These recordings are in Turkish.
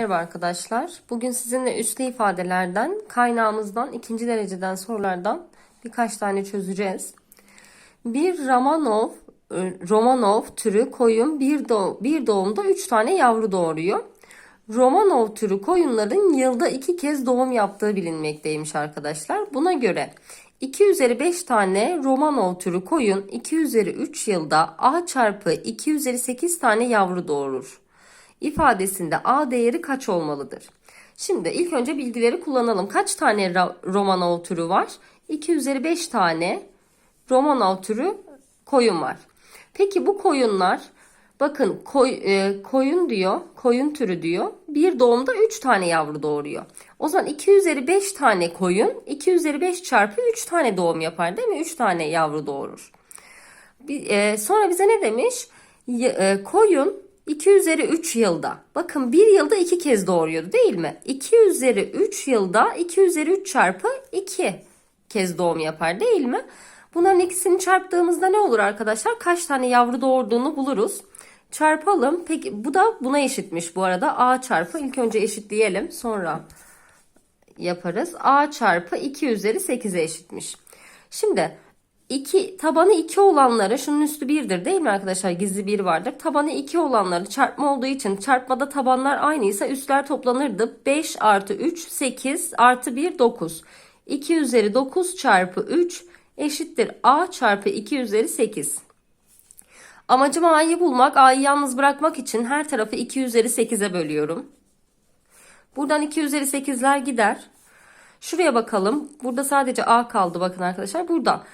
Merhaba arkadaşlar. Bugün sizinle üslü ifadelerden, kaynağımızdan, ikinci dereceden sorulardan birkaç tane çözeceğiz. Bir Romanov, e, Romanov türü koyun bir, doğ, bir doğumda 3 tane yavru doğuruyor. Romanov türü koyunların yılda iki kez doğum yaptığı bilinmekteymiş arkadaşlar. Buna göre 2 üzeri 5 tane Romanov türü koyun 2 üzeri 3 yılda A çarpı 2 üzeri 8 tane yavru doğurur ifadesinde A değeri kaç olmalıdır? Şimdi ilk önce bilgileri kullanalım. Kaç tane Romanov türü var? 2 üzeri 5 tane Romanov türü koyun var. Peki bu koyunlar bakın koy, e, koyun diyor, koyun türü diyor. Bir doğumda 3 tane yavru doğuruyor. O zaman 2 üzeri 5 tane koyun 2 üzeri 5 çarpı 3 tane doğum yapar değil mi? 3 tane yavru doğurur. Bir, e, sonra bize ne demiş? E, koyun 2 üzeri 3 yılda. Bakın bir yılda 2 kez doğuruyordu değil mi? 2 üzeri 3 yılda 2 üzeri 3 çarpı 2 kez doğum yapar değil mi? Bunların ikisini çarptığımızda ne olur arkadaşlar? Kaç tane yavru doğurduğunu buluruz. Çarpalım. Peki bu da buna eşitmiş bu arada. A çarpı ilk önce eşitleyelim. Sonra yaparız. A çarpı 2 üzeri 8'e eşitmiş. Şimdi 2 tabanı 2 olanları şunun üstü 1'dir değil mi arkadaşlar? Gizli 1 vardır. Tabanı 2 olanları çarpma olduğu için çarpmada tabanlar aynıysa üstler toplanırdı. 5 artı 3 8 artı 1 9. 2 üzeri 9 çarpı 3 eşittir A çarpı 2 üzeri 8. Amacım A'yı bulmak. A'yı yalnız bırakmak için her tarafı 2 üzeri 8'e bölüyorum. Buradan 2 üzeri 8'ler gider. Şuraya bakalım. Burada sadece A kaldı bakın arkadaşlar. Burada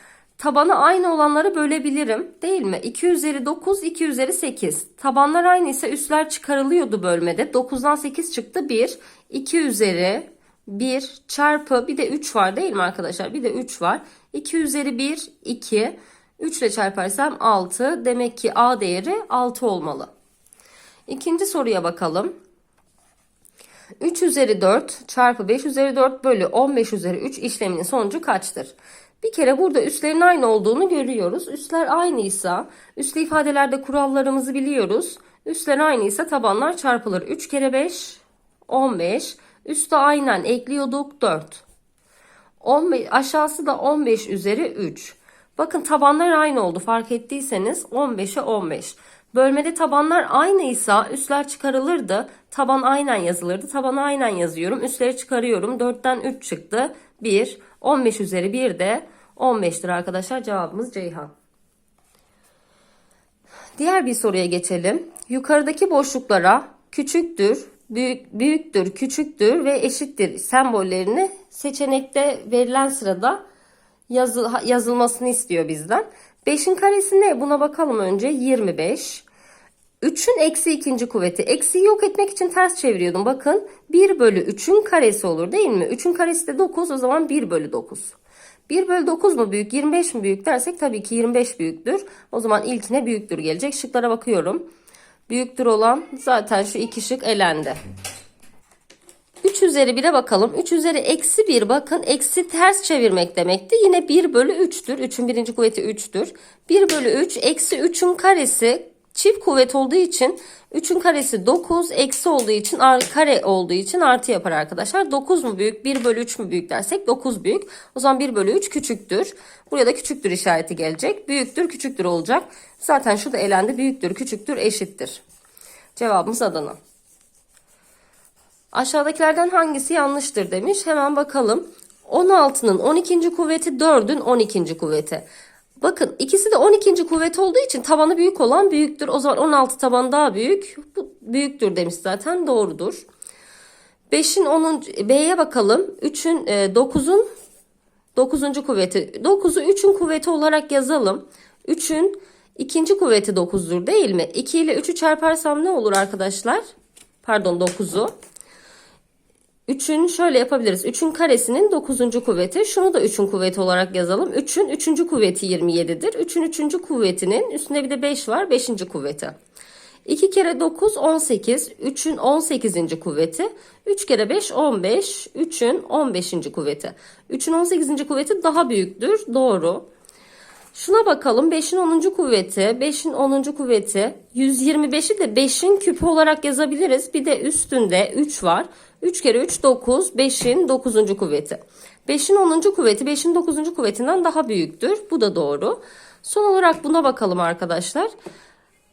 Tabanı aynı olanları bölebilirim değil mi? 2 üzeri 9, 2 üzeri 8. Tabanlar aynı ise üstler çıkarılıyordu bölmede. 9'dan 8 çıktı 1. 2 üzeri 1 çarpı bir de 3 var değil mi arkadaşlar? Bir de 3 var. 2 üzeri 1, 2. 3 ile çarparsam 6. Demek ki A değeri 6 olmalı. İkinci soruya bakalım. 3 üzeri 4 çarpı 5 üzeri 4 bölü 15 üzeri 3 işleminin sonucu kaçtır? Bir kere burada üslerin aynı olduğunu görüyoruz. Üsler aynıysa üslü ifadelerde kurallarımızı biliyoruz. Üsler aynıysa tabanlar çarpılır. 3 kere 5 15. Üste aynen ekliyorduk 4. 15, aşağısı da 15 üzeri 3. Bakın tabanlar aynı oldu fark ettiyseniz 15'e 15. Bölmede tabanlar aynıysa üstler çıkarılırdı. Taban aynen yazılırdı. Tabanı aynen yazıyorum. Üstleri çıkarıyorum. 4'ten 3 çıktı. 1. 15 üzeri 1 de 15'tir arkadaşlar. Cevabımız Ceyhan. Diğer bir soruya geçelim. Yukarıdaki boşluklara küçüktür, büyük, büyüktür, küçüktür ve eşittir sembollerini seçenekte verilen sırada yazı, yazılmasını istiyor bizden. 5'in karesi ne? Buna bakalım önce. 25. 3'ün eksi ikinci kuvveti. Eksiyi yok etmek için ters çeviriyordum. Bakın 1 bölü 3'ün karesi olur değil mi? 3'ün karesi de 9 o zaman 1 bölü 9. 1 bölü 9 mu büyük 25 mi büyük dersek tabii ki 25 büyüktür. O zaman ilkine büyüktür gelecek. Şıklara bakıyorum. Büyüktür olan zaten şu iki şık elendi. 3 üzeri 1'e bakalım. 3 üzeri eksi 1 bakın eksi ters çevirmek demekti. Yine 1 bölü 3'tür. 3'ün birinci kuvveti 3'tür. 1 bölü 3 eksi 3'ün karesi Çift kuvvet olduğu için 3'ün karesi 9 eksi olduğu için kare olduğu için artı yapar arkadaşlar. 9 mu büyük 1 bölü 3 mü büyük dersek 9 büyük. O zaman 1 bölü 3 küçüktür. Buraya da küçüktür işareti gelecek. Büyüktür küçüktür olacak. Zaten şu da elendi büyüktür küçüktür eşittir. Cevabımız Adana. Aşağıdakilerden hangisi yanlıştır demiş. Hemen bakalım. 16'nın 12. kuvveti 4'ün 12. kuvveti. Bakın ikisi de 12. kuvvet olduğu için tabanı büyük olan büyüktür. O zaman 16 taban daha büyük. Bu büyüktür demiş zaten doğrudur. 5'in 10. B'ye bakalım. 3'ün 9'un 9. kuvveti. 9'u 3'ün kuvveti olarak yazalım. 3'ün ikinci kuvveti 9'dur değil mi? 2 ile 3'ü çarparsam ne olur arkadaşlar? Pardon 9'u. 3'ün şöyle yapabiliriz. 3'ün karesinin 9. kuvveti. Şunu da 3'ün kuvveti olarak yazalım. 3'ün 3. kuvveti 27'dir. 3'ün 3. kuvvetinin üstünde bir de 5 var. 5. kuvveti. 2 kere 9 18. 3'ün 18. kuvveti. 3 kere 5 15. 3'ün 15. kuvveti. 3'ün 18. kuvveti daha büyüktür. Doğru. Şuna bakalım 5'in 10. kuvveti, 5'in 10. kuvveti 125'i de 5'in küpü olarak yazabiliriz. Bir de üstünde 3 var. 3 kere 3 9, 5'in 9. kuvveti. 5'in 10. kuvveti 5'in 9. kuvvetinden daha büyüktür. Bu da doğru. Son olarak buna bakalım arkadaşlar.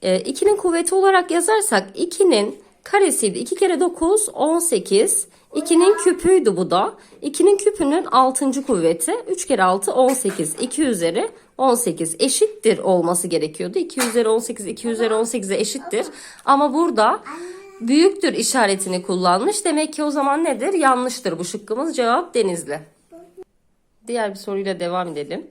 2'nin kuvveti olarak yazarsak 2'nin karesiydi. 2 kere 9 18. 2'nin küpüydü bu da. 2'nin küpünün 6. kuvveti. 3 kere 6 18. 2 üzeri 18 eşittir olması gerekiyordu. 2 üzeri 18 2 üzeri 18'e eşittir. Ama burada büyüktür işaretini kullanmış. Demek ki o zaman nedir? Yanlıştır bu şıkkımız. Cevap Denizli. Diğer bir soruyla devam edelim.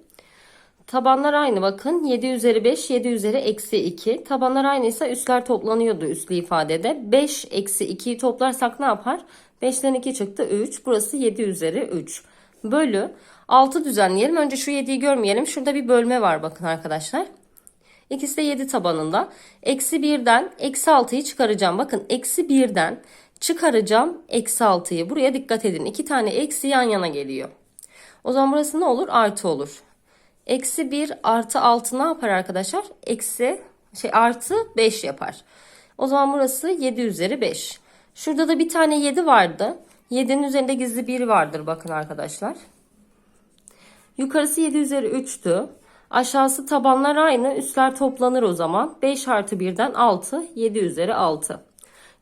Tabanlar aynı bakın. 7 üzeri 5, 7 üzeri eksi 2. Tabanlar aynıysa üstler toplanıyordu üslü ifadede. 5 eksi 2'yi toplarsak ne yapar? 5'ten 2 çıktı 3. Burası 7 üzeri 3. Bölü 6 düzenleyelim. Önce şu 7'yi görmeyelim. Şurada bir bölme var bakın arkadaşlar. İkisi de 7 tabanında. Eksi 1'den eksi 6'yı çıkaracağım. Bakın eksi 1'den çıkaracağım eksi 6'yı. Buraya dikkat edin. İki tane eksi yan yana geliyor. O zaman burası ne olur? Artı olur. Eksi 1 artı 6 ne yapar arkadaşlar? Eksi şey artı 5 yapar. O zaman burası 7 üzeri 5. Şurada da bir tane 7 vardı. 7'nin üzerinde gizli 1 vardır bakın arkadaşlar. Yukarısı 7 üzeri 3'tü. Aşağısı tabanlar aynı. Üstler toplanır o zaman. 5 artı 1'den 6. 7 üzeri 6.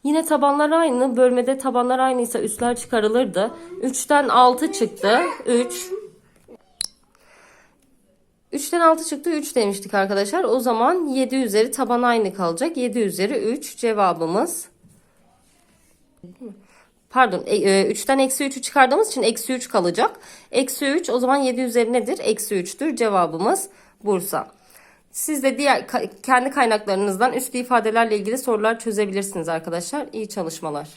Yine tabanlar aynı. Bölmede tabanlar aynıysa üstler çıkarılırdı. 3'ten 6 çıktı. 3. 3'ten 6 çıktı 3 demiştik arkadaşlar. O zaman 7 üzeri taban aynı kalacak. 7 üzeri 3 cevabımız. Pardon 3'ten eksi 3'ü çıkardığımız için eksi 3 kalacak. Eksi 3 o zaman 7 üzeri nedir? Eksi 3'tür. Cevabımız Bursa. Siz de diğer kendi kaynaklarınızdan üslü ifadelerle ilgili sorular çözebilirsiniz arkadaşlar. İyi çalışmalar.